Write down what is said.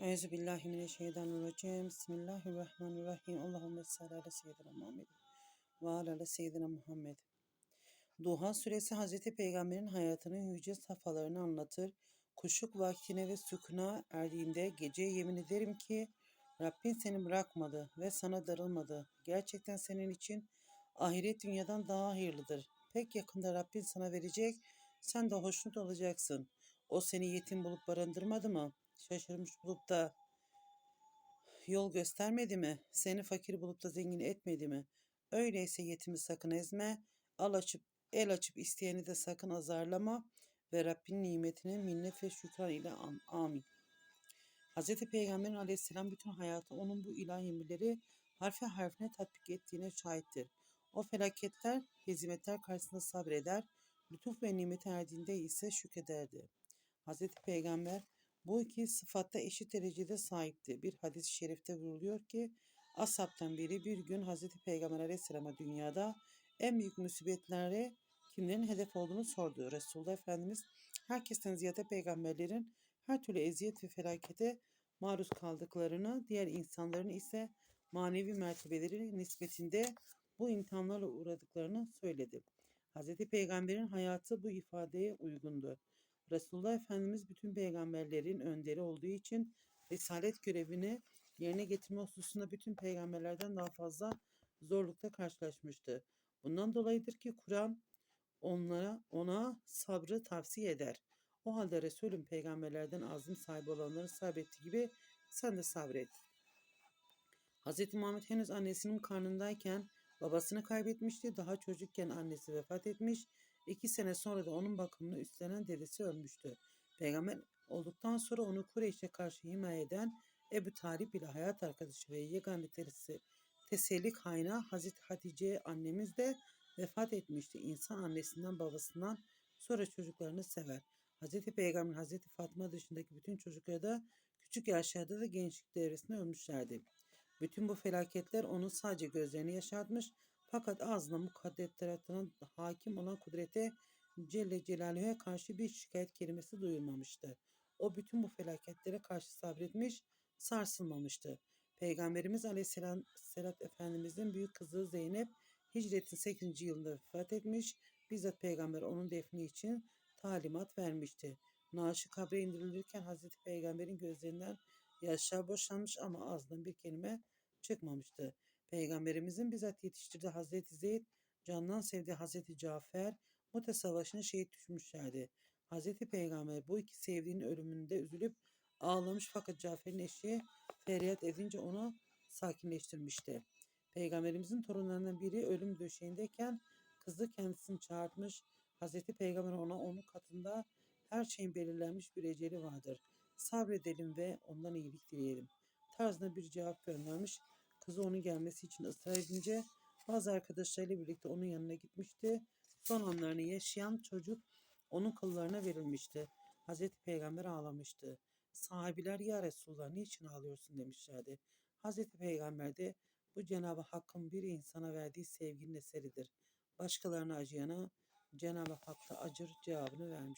Euzubillahimineşşeytanirracim. Bismillahirrahmanirrahim. Allahümme salli ala seyyidina Muhammed ve ala seyyidina Muhammed. Duha suresi Hazreti Peygamber'in hayatının yüce safhalarını anlatır. Kuşluk vaktine ve sükuna erdiğinde geceye yemin ederim ki Rabbin seni bırakmadı ve sana darılmadı. Gerçekten senin için ahiret dünyadan daha hayırlıdır. Pek yakında Rabbin sana verecek, sen de hoşnut olacaksın. O seni yetim bulup barındırmadı mı? Şaşırmış bulup da yol göstermedi mi? Seni fakir bulup da zengin etmedi mi? Öyleyse yetimi sakın ezme, al açıp el açıp isteyeni de sakın azarlama ve Rabbin nimetine minnet ve şükran ile am- amin. Hz. Peygamber aleyhisselam bütün hayatı onun bu ilahi emirleri harfe harfine tatbik ettiğine şahittir. O felaketler, hezimetler karşısında sabreder, lütuf ve nimete erdiğinde ise şükrederdi. Hz. Peygamber bu iki sıfatta eşit derecede sahipti. Bir hadis-i şerifte vuruluyor ki Ashabtan biri bir gün Hz. Peygamber aleyhisselama dünyada en büyük musibetlere kimlerin hedef olduğunu sordu. Resulullah Efendimiz herkesten ziyade peygamberlerin her türlü eziyet ve felakete maruz kaldıklarını, diğer insanların ise manevi mertebeleri nispetinde bu imtihanlarla uğradıklarını söyledi. Hz. Peygamber'in hayatı bu ifadeye uygundu. Resulullah Efendimiz bütün peygamberlerin önderi olduğu için risalet görevini yerine getirme hususunda bütün peygamberlerden daha fazla zorlukta karşılaşmıştı. Bundan dolayıdır ki Kur'an onlara ona sabrı tavsiye eder. O halde Resulüm peygamberlerden azim sahibi olanların sabrettiği gibi sen de sabret. Hz. Muhammed henüz annesinin karnındayken babasını kaybetmişti. Daha çocukken annesi vefat etmiş. İki sene sonra da onun bakımını üstlenen dedesi ölmüştü. Peygamber olduktan sonra onu Kureyş'e karşı himaye eden Ebu Talip ile hayat arkadaşı ve yegane terisi teselli kaynağı Hazreti Hatice annemiz de vefat etmişti. İnsan annesinden babasından sonra çocuklarını sever. Hazreti Peygamber Hazreti Fatma dışındaki bütün çocukları da küçük yaşlarda da gençlik devresinde ölmüşlerdi. Bütün bu felaketler onun sadece gözlerini yaşartmış fakat ağzına mukaddes tarafından hakim olan kudrete Celle Celaluhu'ya karşı bir şikayet kelimesi duyulmamıştı. O bütün bu felaketlere karşı sabretmiş, sarsılmamıştı. Peygamberimiz Aleyhisselam Selat Efendimizin büyük kızı Zeynep hicretin 8. yılında vefat etmiş. Bizzat peygamber onun defni için talimat vermişti. Naaşı kabre indirilirken Hazreti Peygamber'in gözlerinden yaşlar boşanmış ama ağzından bir kelime çıkmamıştı. Peygamberimizin bizzat yetiştirdiği Hazreti Zeyd, candan sevdiği Hazreti Cafer, Mute Savaşı'na şehit düşmüşlerdi. Hazreti Peygamber bu iki sevdiğinin ölümünde üzülüp ağlamış fakat Cafer'in eşi feryat edince onu sakinleştirmişti. Peygamberimizin torunlarından biri ölüm döşeğindeyken kızı kendisini çağırtmış. Hazreti Peygamber ona onun katında her şeyin belirlenmiş bir eceli vardır. Sabredelim ve ondan iyilik dileyelim. Tarzında bir cevap göndermiş. Kızı onun gelmesi için ısrar edince bazı arkadaşlarıyla birlikte onun yanına gitmişti. Son anlarını yaşayan çocuk onun kıllarına verilmişti. Hazreti Peygamber ağlamıştı. Sahabiler ya Resulullah niçin ağlıyorsun demişlerdi. Hazreti Peygamber de bu Cenab-ı Hakk'ın bir insana verdiği sevginin eseridir. Başkalarına acıyana Cenab-ı Hak da acır cevabını vermiştir.